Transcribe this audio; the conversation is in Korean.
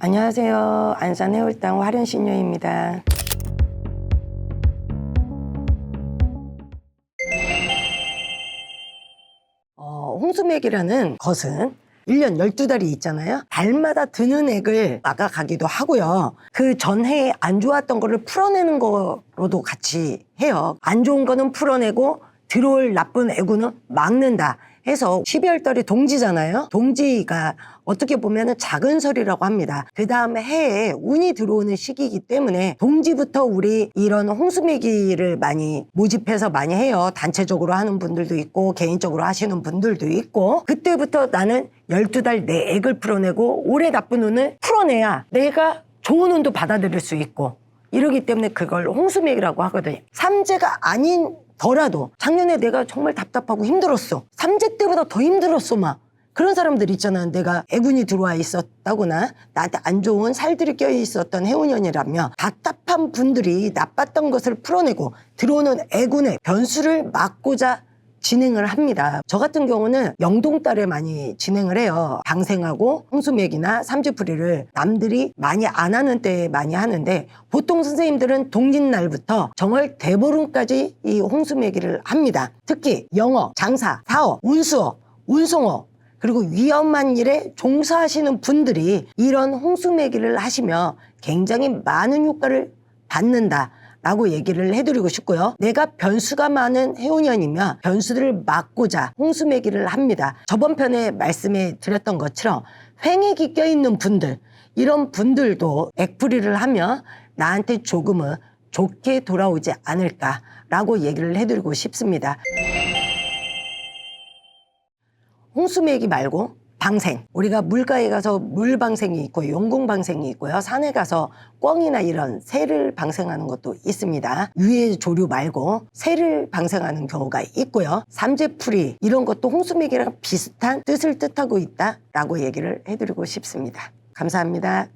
안녕하세요. 안산 해울당 화련신녀입니다. 어, 홍수맥이라는 것은 1년 12달이 있잖아요. 달마다 드는 액을 막아가기도 하고요. 그 전해에 안 좋았던 거를 풀어내는 거로도 같이 해요. 안 좋은 거는 풀어내고 들어올 나쁜 애구는 막는다. 해서 12월 달이 동지잖아요. 동지가 어떻게 보면 작은 설이라고 합니다. 그 다음에 해에 운이 들어오는 시기이기 때문에 동지부터 우리 이런 홍수매기를 많이 모집해서 많이 해요. 단체적으로 하는 분들도 있고 개인적으로 하시는 분들도 있고 그때부터 나는 12달 내 액을 풀어내고 올해 나쁜 운을 풀어내야 내가 좋은 운도 받아들일 수 있고 이러기 때문에 그걸 홍수맥이라고 하거든요. 삼재가 아닌 더라도 작년에 내가 정말 답답하고 힘들었어. 삼재 때보다 더 힘들었어, 막. 그런 사람들 있잖아. 내가 애군이 들어와 있었다거나 나한테 안 좋은 살들이 껴 있었던 해운년이라면 답답한 분들이 나빴던 것을 풀어내고 들어오는 애군의 변수를 막고자 진행을 합니다. 저 같은 경우는 영동달에 많이 진행을 해요. 방생하고 홍수맥이나 삼지풀이를 남들이 많이 안 하는 때에 많이 하는데 보통 선생님들은 동짓날부터 정월 대보름까지 이 홍수맥이를 합니다. 특히 영어, 장사, 사업, 운수업, 운송업 그리고 위험한 일에 종사하시는 분들이 이런 홍수매기를 하시면 굉장히 많은 효과를 받는다. 라고 얘기를 해드리고 싶고요. 내가 변수가 많은 해운년이면 변수들을 막고자 홍수매기를 합니다. 저번 편에 말씀해 드렸던 것처럼 횡액이 껴있는 분들, 이런 분들도 액풀이를 하면 나한테 조금은 좋게 돌아오지 않을까라고 얘기를 해드리고 싶습니다. 홍수매기 말고 방생. 우리가 물가에 가서 물 방생이 있고 용궁방생이 있고요. 산에 가서 꿩이나 이런 새를 방생하는 것도 있습니다. 유해 조류 말고 새를 방생하는 경우가 있고요. 삼재풀이 이런 것도 홍수매기랑 비슷한 뜻을 뜻하고 있다라고 얘기를 해드리고 싶습니다. 감사합니다.